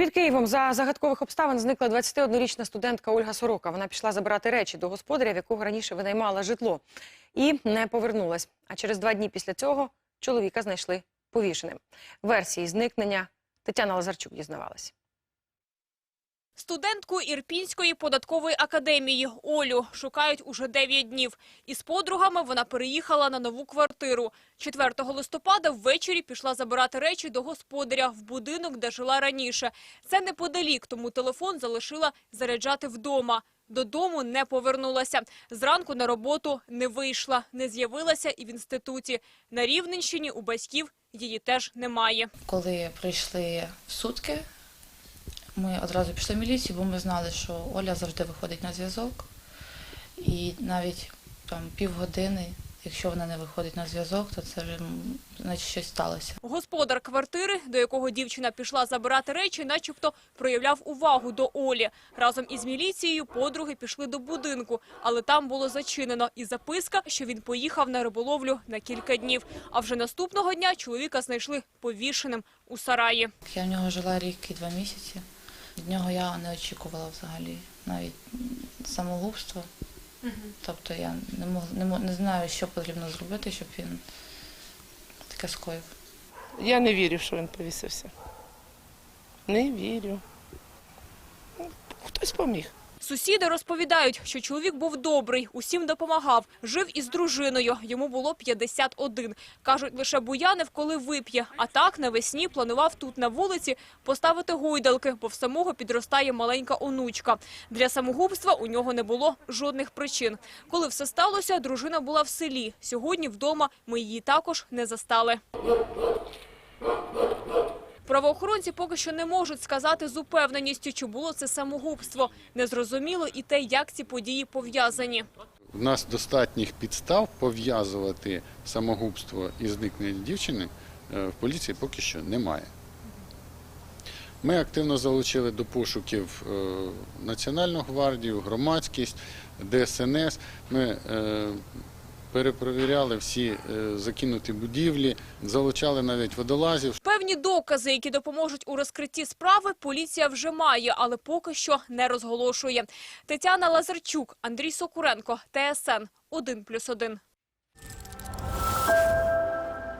Під Києвом за загадкових обставин зникла 21-річна студентка Ольга Сорока. Вона пішла забирати речі до господаря, в якого раніше винаймала житло, і не повернулась. А через два дні після цього чоловіка знайшли повішеним. Версії зникнення Тетяна Лазарчук дізнавалась. Студентку Ірпінської податкової академії Олю шукають уже 9 днів. Із подругами вона переїхала на нову квартиру. 4 листопада ввечері пішла забирати речі до господаря в будинок, де жила раніше. Це неподалік, тому телефон залишила заряджати вдома. Додому не повернулася. Зранку на роботу не вийшла, не з'явилася і в інституті. На Рівненщині у батьків її теж немає. Коли прийшли сутки, ми одразу пішли в міліцію, бо ми знали, що Оля завжди виходить на зв'язок. І навіть там півгодини, якщо вона не виходить на зв'язок, то це вже значить щось сталося. Господар квартири, до якого дівчина пішла забирати речі, начебто проявляв увагу до Олі. Разом із міліцією подруги пішли до будинку, але там було зачинено і записка, що він поїхав на риболовлю на кілька днів. А вже наступного дня чоловіка знайшли повішеним у сараї. Я в нього жила рік і два місяці. Від нього я не очікувала взагалі навіть самогубство. Угу. Тобто я не, мог, не, не знаю, що потрібно зробити, щоб він таке скоїв. Я не вірю, що він повісився. Не вірю. Ну, Хтось поміг. Сусіди розповідають, що чоловік був добрий, усім допомагав, жив із дружиною, йому було 51. Кажуть, лише буянив, коли вип'є, а так навесні планував тут на вулиці поставити гойдалки, бо в самого підростає маленька онучка. Для самогубства у нього не було жодних причин. Коли все сталося, дружина була в селі. Сьогодні вдома ми її також не застали. Правоохоронці поки що не можуть сказати з упевненістю, чи було це самогубство. Незрозуміло і те, як ці події пов'язані. У нас достатніх підстав пов'язувати самогубство і зникнення дівчини е, в поліції поки що немає. Ми активно залучили до пошуків е, Національну гвардію, громадськість, ДСНС. Ми е, перепровіряли всі е, закинуті будівлі, залучали навіть водолазів, Певні докази, які допоможуть у розкритті справи, поліція вже має, але поки що не розголошує. Тетяна Лазарчук, Андрій Сокуренко, ТСН 1+,1.